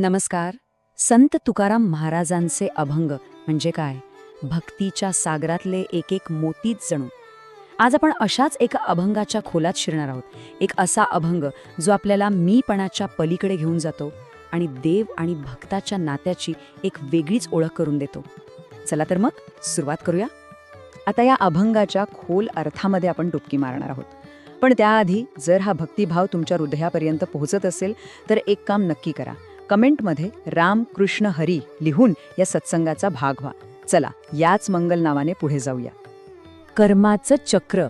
नमस्कार. संत तुकाराम महाराजांचे अभंग म्हणजे काय? भक्तीच्या सागरातले एक एक मोतीच जणू. आज आपण अशाच एका अभंगाच्या खोलात शिरणार आहोत. एक असा अभंग जो आपल्याला मीपणाच्या पलीकडे घेऊन जातो आणि देव आणि भक्ताच्या नात्याची एक वेगळीच ओळख करून देतो. चला तर मग सुरुवात करूया. आता या अभंगाच्या खोल अर्थामध्ये आपण डुबकी मारणार आहोत. पण त्याआधी जर हा भक्तिभाव तुमच्या हृदयापर्यंत पोहोचत असेल तर एक काम नक्की करा. कमेंटमध्ये राम कृष्ण हरी लिहून या सत्संगाचा भाग व्हा. चला याच मंगल नावाने पुढे जाऊया. कर्माचं चक्र.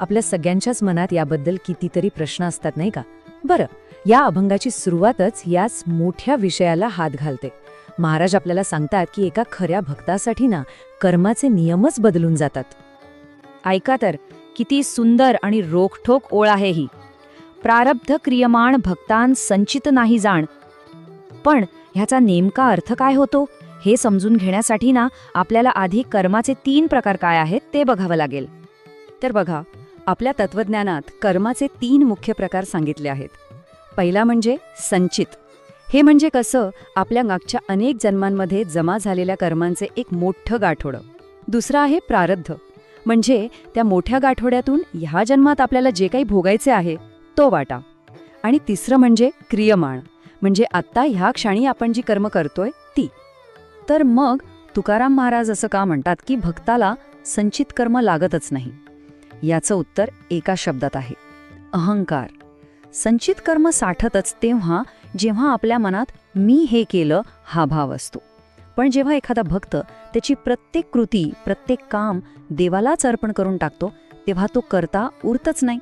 आपल्या सगळ्यांच्याच मनात याबद्दल कितीतरी प्रश्न असतात नाही का? बरं या अभंगाची सुरुवातच याच मोठ्या विषयाला हात घालते. महाराज आपल्याला सांगतात की एका खऱ्या भक्तासाठी ना कर्माचे नियमच बदलून जातात. ऐका तर किती सुंदर आणि रोखठोक ओळ आहे ही. प्रारब्ध क्रियमाण भक्तान संचित नाही जाण पण ह्याचा नेमका अर्थ काय होतो? हे समजून घेण्यासाठी ना आपल्याला आधी कर्माचे तीन प्रकार काय आहेत ते बघावं लागेल. तर बघा आपल्या तत्वज्ञानात कर्माचे तीन मुख्य प्रकार सांगितले आहेत. पहिला म्हणजे संचित. हे म्हणजे कसं? आपल्या मागच्या अनेक जन्मांमध्ये जमा झालेल्या कर्मांचे एक मोठं गाठोडं. दुसरं आहे प्रारब्ध. म्हणजे त्या मोठ्या गाठोड्यातून ह्या जन्मात आपल्याला जे काही भोगायचे आहे तो वाटा. आणि तिसरं म्हणजे क्रियमाण. म्हणजे आत्ता ह्या क्षणी आपण जी कर्म करतोय ती. तर मग तुकाराम महाराज असं का म्हणतात की भक्ताला संचित कर्म लागतच नाही? याचं उत्तर एका शब्दात आहे. अहंकार. संचित कर्म साठतच तेव्हा जेव्हा आपल्या मनात मी हे केलं हा भाव असतो. पण जेव्हा एखादा भक्त त्याची प्रत्येक कृती प्रत्येक काम देवालाच अर्पण करून टाकतो तेव्हा तो करता उरतच नाही.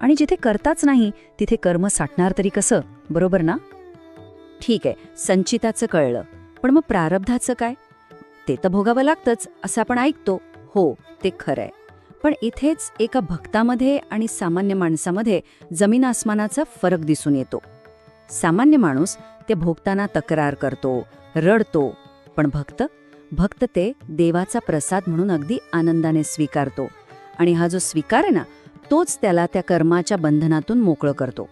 आणि जिथे करताच नाही तिथे कर्म साठणार तरी कसं? बरोबर ना? ठीक आहे संचिताचं कळलं. पण मग प्रारब्धाचं काय? ते तर भोगावं लागतंच असं आपण ऐकतो. हो ते खरंय. पण इथेच एका भक्तामध्ये आणि सामान्य माणसामध्ये जमीन आसमानाचा फरक दिसून येतो. सामान्य माणूस ते भोगताना तक्रार करतो रडतो. पण भक्त? भक्त ते देवाचा प्रसाद म्हणून अगदी आनंदाने स्वीकारतो. आणि हा जो स्वीकार आहे ना तोच त्याला त्या कर्माच्या बंधनातून मोकळं करतो.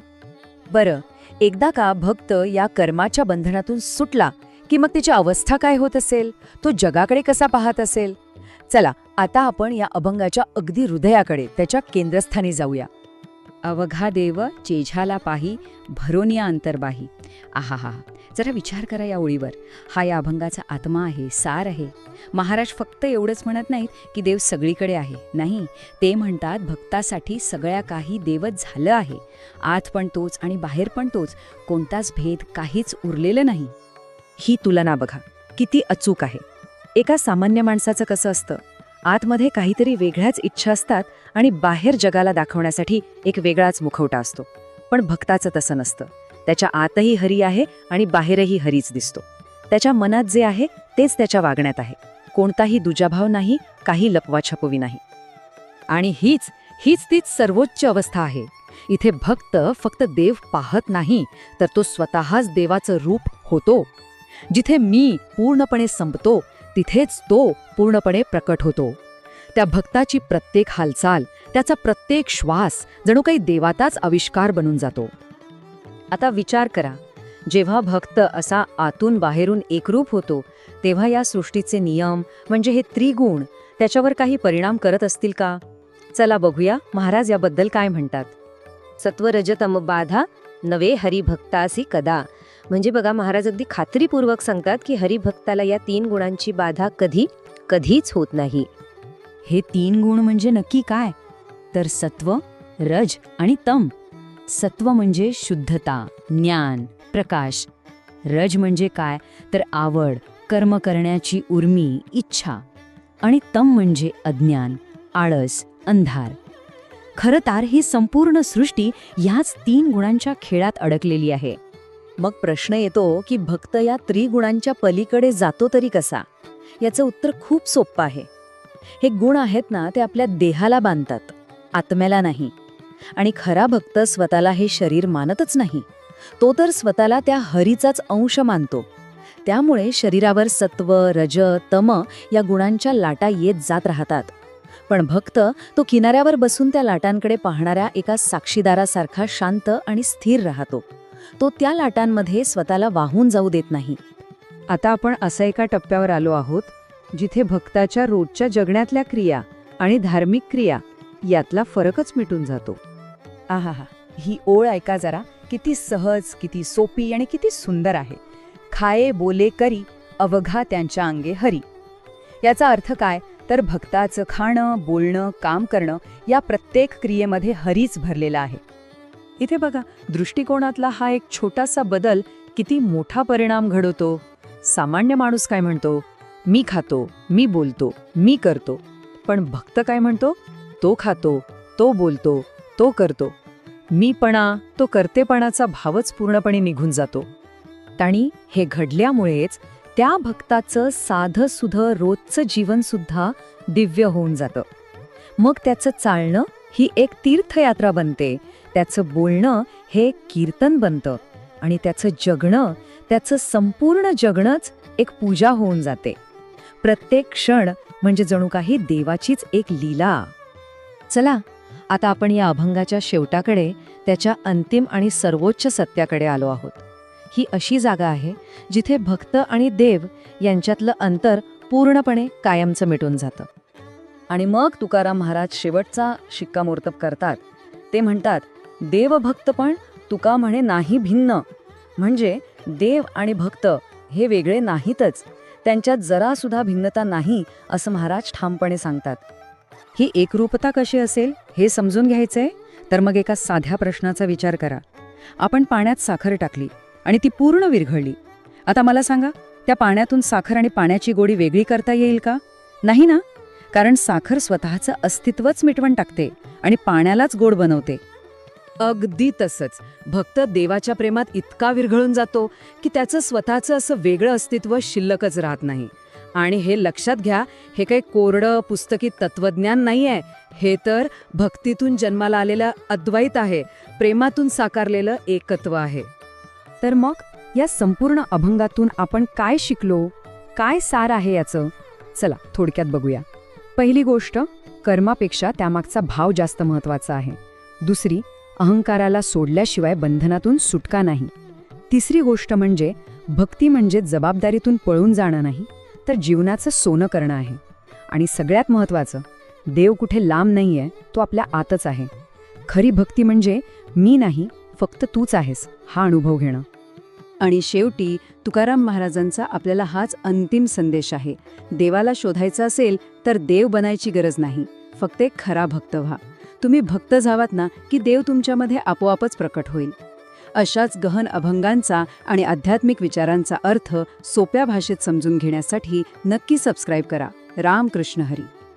बरं एकदा का भक्त या कर्माच्या बंधनातून सुटला की मग त्याची अवस्था काय होत असेल? तो जगाकडे कसा पाहत असेल? चला आता आपण या अभंगाच्या अगदी हृदयाकडे त्याच्या केंद्रस्थानी जाऊया. अवघा देव चेझाला पाही भरोनिया अंतर्बाही. आहा जरा विचार करा या ओळीवर. हा या अभंगाचा आत्मा आहे सार आहे. महाराज फक्त एवढंच म्हणत नाहीत की देव सगळीकडे आहे. नाही ते म्हणतात भक्तासाठी सगळ्या काही देवच झालं आहे. आत पण तोच आणि बाहेर पण तोच कोणताच भेद काहीच उरलेलं नाही. ही तुलना बघा किती अचूक आहे. एका सामान्य माणसाचं कसं असतं? आतमध्ये काहीतरी वेगळ्याच इच्छा असतात आणि बाहेर जगाला दाखवण्यासाठी एक वेगळाच मुखवटा असतो. पण भक्ताचं तसं नसतं. त्याच्या आतही हरी आहे आणि बाहेरही हरीच दिसतो. त्याच्या मनात जे आहे तेच त्याच्या वागण्यात आहे. कोणताही दुजाभाव नाही काही लपवाछपवी नाही. आणि हीच हीच तीच सर्वोच्च अवस्था आहे. इथे भक्त फक्त देव पाहत नाही तर तो स्वतःच देवाचं रूप होतो. जिथे मी पूर्णपणे संपतो तिथेच तो पूर्णपणे प्रकट होतो. त्या भक्ताची प्रत्येक हालचाल त्याचा प्रत्येक श्वास जणू काही देवाताच आविष्कार बनून जातो. आता विचार करा जेव्हा भक्त असा आतून बाहेरून एकरूप होतो तेव्हा या सृष्टीचे नियम म्हणजे हे त्रिगुण त्याच्यावर काही परिणाम करत असतील का? चला बघूया महाराज याबद्दल काय म्हणतात. सत्वरजतम बाधा नवे हरिभक्तासी कदा म्हणजे बघा महाराज अगदी खात्रीपूर्वक सांगतात की हरिभक्ताला या तीन गुणांची बाधा कधी कधीच होत नाही. हे तीन गुण म्हणजे नक्की काय? तर सत्व रज आणि तम. सत्व म्हणजे शुद्धता ज्ञान प्रकाश. रज म्हणजे काय? तर आवड कर्म करण्याची उर्मी इच्छा. आणि तम म्हणजे अज्ञान आळस अंधार. खरं तर ही संपूर्ण सृष्टी ह्याच तीन गुणांच्या खेळात अडकलेली आहे. मग प्रश्न येतो की भक्त या त्रिगुणांच्या पलीकडे जातो तरी कसा? याचं उत्तर खूप सोपं आहे. हे गुण आहेत ना ते आपल्या देहाला बांधतात आत्म्याला नाही. आणि खरा भक्त स्वतःला हे शरीर मानतच नाही. तो तर स्वतःला त्या हरीचाच अंश मानतो. त्यामुळे शरीरावर सत्व रज तम या गुणांच्या लाटा येत जात राहतात. पण भक्त तो किनाऱ्यावर बसून त्या लाटांकडे पाहणाऱ्या एका साक्षीदारासारखा शांत आणि स्थिर राहतो. तो त्या लाटांमध्ये स्वतःला वाहून जाऊ देत नाही. आता आपण असा एका टप्प्यावर आलो आहोत जिथे भक्ताच्या रोजच्या जगण्यातल्या क्रिया आणि धार्मिक क्रिया यातला फरकच मिटून जातो. आहा ही ओळ ऐका जरा किती सहज किती सोपी आणि किती सुंदर आहे. खाये बोले करी अवघा त्यांच्या अंगे हरी. याचा अर्थ काय? तर भक्ताचं खाणं बोलणं काम करणं या प्रत्येक क्रियेमध्ये हरीच भरलेला आहे. इथे बघा दृष्टिकोनातला हा एक छोटासा बदल किती मोठा परिणाम घडवतो. सामान्य माणूस काय म्हणतो? मी खातो मी बोलतो मी करतो. पण भक्त काय म्हणतो? तो खातो तो बोलतो तो करतो. मीपणा तो करतेपणाचा भावच पूर्णपणे निघून जातो. आणि हे घडल्यामुळेच त्या भक्ताचं साधं सुधं रोजचं जीवनसुद्धा दिव्य होऊन जातं. मग त्याचं चालणं ही एक तीर्थयात्रा बनते त्याचं बोलणं हे कीर्तन बनतं आणि त्याचं जगणं त्याचं संपूर्ण जगणंच एक पूजा होऊन जाते. प्रत्येक क्षण म्हणजे जणू काही देवाचीच एक लीला. चला आता आपण या अभंगाच्या शेवटाकडे त्याच्या अंतिम आणि सर्वोच्च सत्याकडे आलो आहोत. ही अशी जागा आहे जिथे भक्त आणि देव यांच्यातलं अंतर पूर्णपणे कायमचं मिटून जातं. आणि मग तुकाराम महाराज शेवटचा शिक्कामोर्तब करतात. ते म्हणतात देवभक्त पण तुका म्हणे नाही भिन्न. म्हणजे देव आणि भक्त हे वेगळे नाहीतच. त्यांच्यात जरासुद्धा भिन्नता नाही असं महाराज ठामपणे सांगतात. ही एकरूपता कशी असेल हे समजून घ्यायचंय? तर मग एका साध्या प्रश्नाचा विचार करा. आपण पाण्यात साखर टाकली आणि ती पूर्ण विरघळली. आता मला सांगा त्या पाण्यातून साखर आणि पाण्याची गोडी वेगळी करता येईल का? नाही ना? कारण साखर स्वतःचं अस्तित्वच मिटवण टाकते आणि पाण्यालाच गोड बनवते. अगदी तसंच. भक्त देवाच्या प्रेमात इतका विरघळून जातो की त्याचं स्वतःचं असं वेगळं अस्तित्व शिल्लकच राहत नाही. आणि हे लक्षात घ्या हे काही कोरडं पुस्तकी तत्वज्ञान नाहीये. हे तर भक्तीतून जन्माला आलेलं अद्वैत आहे प्रेमातून साकारलेलं एकत्व आहे. तर मग या संपूर्ण अभंगातून आपण काय शिकलो? काय सार आहे याचं? चला थोडक्यात बघूया. पहिली गोष्ट कर्मापेक्षा त्यामागचा भाव जास्त महत्त्वाचा आहे. दुसरी अहंकाराला सोडल्याशिवाय बंधनातून सुटका नाही. तिसरी गोष्ट म्हणजे भक्ती म्हणजे जबाबदारीतून पळून जाणं नाही तर जीवनाचं सोनं करणं आहे. आणि सगळ्यात महत्वाचं देव कुठे लांब नाहीये तो आपल्या आतच आहे. खरी भक्ती म्हणजे मी नाही फक्त तूच आहेस हा अनुभव घेणं. आणि शेवटी तुकाराम महाराजांचा आपल्याला हाच अंतिम संदेश आहे. देवाला शोधायचा असेल तर देव बनायची गरज नाही. फक्त एक खरा भक्त व्हा. तुम्ही भक्त झावात ना की देव तुमच्यामध्ये आपोआपच प्रकट होईल. अशाच गहन अभंगांचा आणि आध्यात्मिक विचारांचा अर्थ सोप्या भाषेत समजून घेण्यासाठी नक्की सबस्क्राईब करा. रामकृष्ण हरी.